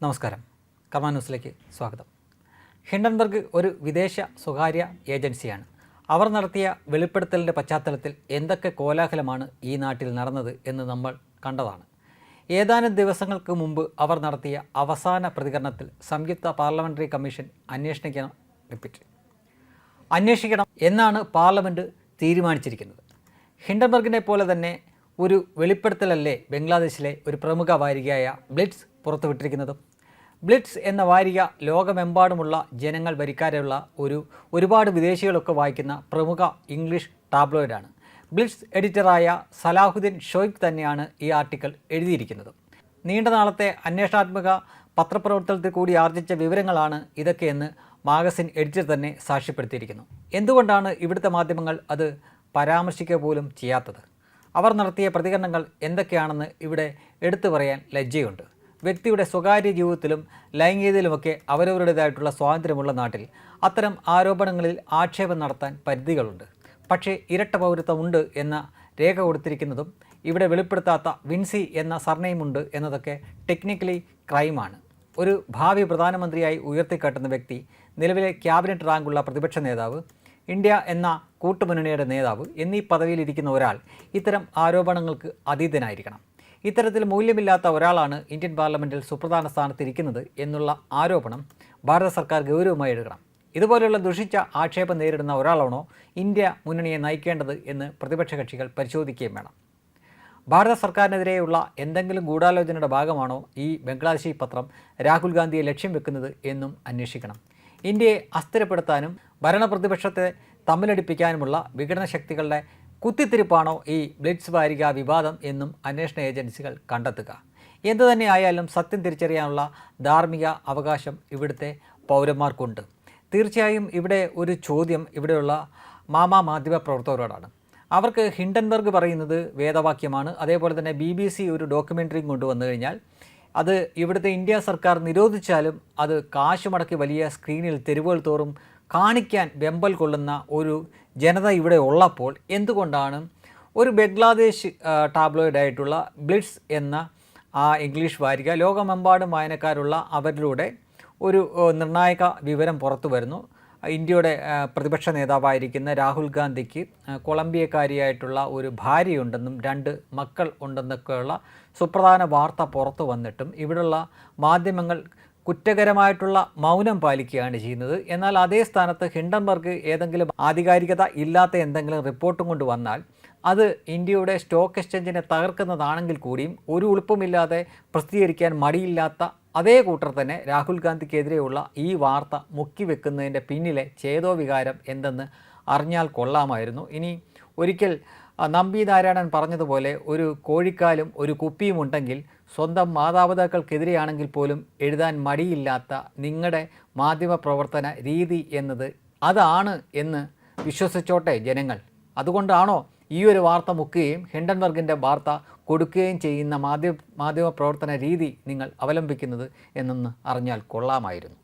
നമസ്കാരം. കർമ്മ ന്യൂസിലേക്ക് സ്വാഗതം. ഹിൻഡൻബർഗ് ഒരു വിദേശ സ്വകാര്യ ഏജൻസിയാണ്. അവർ നടത്തിയ വെളിപ്പെടുത്തലിന്റെ പശ്ചാത്തലത്തിൽ എന്തൊക്കെ കോലാഹലമാണ് ഈ നാട്ടിൽ നടന്നത് എന്ന് നമ്മൾ കണ്ടതാണ്. ഏതാനും ദിവസങ്ങൾക്ക് മുമ്പ് അവർ നടത്തിയ അവസാന പ്രതികരണത്തിൽ സംയുക്ത പാർലമെന്ററി കമ്മീഷൻ അന്വേഷിക്കണം റിപ്പീറ്റ് അന്വേഷിക്കണം എന്നാണ് പാർലമെന്റ് തീരുമാനിച്ചിരിക്കുന്നത്. ഹിൻഡൻബർഗിനെ പോലെ തന്നെ ഒരു വെളിപ്പെടുത്തലല്ലേ ബംഗ്ലാദേശിലെ ഒരു പ്രമുഖ വാരികയായ ബ്ലിറ്റ്സ് പുറത്തുവിട്ടിരിക്കുന്നതും. ബ്ലിറ്റ്സ് എന്ന വാരിക ലോകമെമ്പാടുമുള്ള ജനങ്ങൾ വരിക്കാരുള്ള ഒരു ഒരുപാട് വിദേശികളൊക്കെ വായിക്കുന്ന പ്രമുഖ ഇംഗ്ലീഷ് ടാബ്ലോയിഡാണ്. ബ്ലിറ്റ്സ് എഡിറ്ററായ സലാഹുദ്ദീൻ ഷോയ്ബ് തന്നെയാണ് ഈ ആർട്ടിക്കിൾ എഴുതിയിരിക്കുന്നത്. നീണ്ട നാളത്തെ അന്വേഷണാത്മക പത്രപ്രവർത്തനത്തിൽ കൂടി ആർജിച്ച വിവരങ്ങളാണ് ഇതൊക്കെയെന്ന് മാഗസിൻ എഡിറ്റർ തന്നെ സാക്ഷ്യപ്പെടുത്തിയിരിക്കുന്നു. എന്തുകൊണ്ടാണ് ഇവിടുത്തെ മാധ്യമങ്ങൾ അത് പരാമർശിക്കുക പോലും ചെയ്യാത്തത്? അവർ നടത്തിയ പ്രതികരണങ്ങൾ എന്തൊക്കെയാണെന്ന് ഇവിടെ എടുത്തു പറയാൻ ലജ്ജയുണ്ട്. വ്യക്തിയുടെ സ്വകാര്യ ജീവിതത്തിലും ലൈംഗികതയിലുമൊക്കെ അവരവരുടേതായിട്ടുള്ള സ്വാതന്ത്ര്യമുള്ള നാട്ടിൽ അത്തരം ആരോപണങ്ങളിൽ ആക്ഷേപം നടത്താൻ പരിധികളുണ്ട്. പക്ഷേ ഇരട്ട പൗരത്വമുണ്ട് എന്ന രേഖ കൊടുത്തിരിക്കുന്നതും ഇവിടെ വെളിപ്പെടുത്താത്ത വിൻസി എന്ന സർനെയിമുണ്ട് എന്നതൊക്കെ ടെക്നിക്കലി ക്രൈമാണ്. ഒരു ഭാവി പ്രധാനമന്ത്രിയായി ഉയർത്തിക്കാട്ടുന്ന വ്യക്തി നിലവിലെ ക്യാബിനറ്റ് റാങ്കുള്ള പ്രതിപക്ഷ നേതാവ് ഇന്ത്യ എന്ന കൂട്ടുമുന്നണിയുടെ നേതാവ് എന്നീ പദവിയിലിരിക്കുന്ന ഒരാൾ ഇത്തരം ആരോപണങ്ങൾക്ക് അതീതനായിരിക്കണം. ഇത്തരത്തിൽ മൂല്യമില്ലാത്ത ഒരാളാണ് ഇന്ത്യൻ പാർലമെന്റിൽ സുപ്രധാന സ്ഥാനത്തിരിക്കുന്നത് എന്നുള്ള ആരോപണം ഭാരത സർക്കാർ ഗൗരവമായി എടുക്കണം. ഇതുപോലെയുള്ള ദുഷിച്ച ആക്ഷേപം നേരിടുന്ന ഒരാളാണോ ഇന്ത്യ മുന്നണിയെ നയിക്കേണ്ടത് എന്ന് പ്രതിപക്ഷ കക്ഷികൾ പരിശോധിക്കുകയും വേണം. ഭാരത സർക്കാരിനെതിരെയുള്ള എന്തെങ്കിലും ഗൂഢാലോചനയുടെ ഭാഗമാണോ ഈ ബംഗ്ലാദേശി പത്രം രാഹുൽ ഗാന്ധിയെ ലക്ഷ്യം വെക്കുന്നത് എന്നും അന്വേഷിക്കണം. ഇന്ത്യയെ അസ്ഥിരപ്പെടുത്താനും ഭരണപ്രതിപക്ഷത്തെ തമ്മിലടിപ്പിക്കാനുമുള്ള വിഘടന ശക്തികളുടെ കുത്തിത്തിരിപ്പാണോ ഈ ബ്ലിറ്റ്സ് വാരിക വിവാദം എന്നും അന്വേഷണ ഏജൻസികൾ കണ്ടെത്തുക. എന്തു തന്നെ ആയാലും സത്യം തിരിച്ചറിയാനുള്ള ധാർമ്മിക അവകാശം ഇവിടുത്തെ പൗരന്മാർക്കുണ്ട്. തീർച്ചയായും ഇവിടെ ഒരു ചോദ്യം ഇവിടെയുള്ള മാമാ മാധ്യമ പ്രവർത്തകരോടാണ്. അവർക്ക് ഹിൻഡൻബർഗ് പറയുന്നത് വേദവാക്യമാണ്. അതേപോലെ തന്നെ ബി ബി സി ഒരു ഡോക്യുമെന്ററിയും കൊണ്ടുവന്നു കഴിഞ്ഞാൽ അത് ഇവിടുത്തെ ഇന്ത്യ സർക്കാർ നിരോധിച്ചാലും അത് കാശ് മുടക്കി വലിയ സ്ക്രീനിൽ തെരുവുകൾ തോറും കാണിക്കാൻ വെമ്പൽ കൊള്ളുന്ന ഒരു ജനത ഇവിടെ ഉള്ളപ്പോൾ എന്തുകൊണ്ടാണ് ഒരു ബംഗ്ലാദേശ് ടാബ്ലോയിഡായിട്ടുള്ള ബ്ലിഡ്സ് എന്ന ആ ഇംഗ്ലീഷ് വാരിക ലോകമെമ്പാടും വായനക്കാരുള്ള അവരിലൂടെ ഒരു നിർണായക വിവരം പുറത്തു വരുന്നു. ഇന്ത്യയുടെ പ്രതിപക്ഷ നേതാവായിരിക്കുന്ന രാഹുൽ ഗാന്ധിക്ക് കൊളംബിയക്കാരിയായിട്ടുള്ള ഒരു ഭാര്യയുണ്ടെന്നും രണ്ട് മക്കൾ ഉണ്ടെന്നൊക്കെയുള്ള സുപ്രധാന വാർത്ത പുറത്തു വന്നിട്ടും ഇവിടുള്ള മാധ്യമങ്ങൾ കുറ്റകരമായിട്ടുള്ള മൗനം പാലിക്കുകയാണ് ചെയ്യുന്നത്. എന്നാൽ അതേ സ്ഥാനത്ത് ഹിൻഡൻബർഗ് ഏതെങ്കിലും ആധികാരികത ഇല്ലാത്ത എന്തെങ്കിലും റിപ്പോർട്ടും കൊണ്ട് വന്നാൽ അത് ഇന്ത്യയുടെ സ്റ്റോക്ക് എക്സ്ചേഞ്ചിനെ തകർക്കുന്നതാണെങ്കിൽ കൂടിയും ഒരു ഉളുപ്പുമില്ലാതെ പ്രസിദ്ധീകരിക്കാൻ മടിയില്ലാത്ത അതേ കൂട്ടർ തന്നെ രാഹുൽ ഗാന്ധിക്കെതിരെയുള്ള ഈ വാർത്ത മുക്കിവെക്കുന്നതിന്റെ പിന്നിലെ ചേതോവികാരം എന്തെന്ന് അറിഞ്ഞാൽ കൊള്ളാമായിരുന്നു. ഇനി ഒരിക്കൽ നമ്പി നാരായണൻ പറഞ്ഞതുപോലെ ഒരു കോഴിക്കാലും ഒരു കുപ്പിയും ഉണ്ടെങ്കിൽ സ്വന്തം മാതാപിതാക്കൾക്കെതിരെയാണെങ്കിൽ പോലും എഴുതാൻ മടിയില്ലാത്ത നിങ്ങളുടെ മാധ്യമ പ്രവർത്തന രീതി എന്നത് അതാണ് എന്ന് വിശ്വസിച്ചോട്ടെ ജനങ്ങൾ. അതുകൊണ്ടാണോ ഈ ഒരു വാർത്ത മുക്കുകയും ഹിൻഡൻബർഗിന്റെ വാർത്ത കൊടുക്കുകയും ചെയ്യുന്ന മാധ്യമ മാധ്യമ പ്രവർത്തന രീതി നിങ്ങൾ അവലംബിക്കുന്നത് എന്നൊന്ന് അറിഞ്ഞാൽ കൊള്ളാമായിരുന്നു.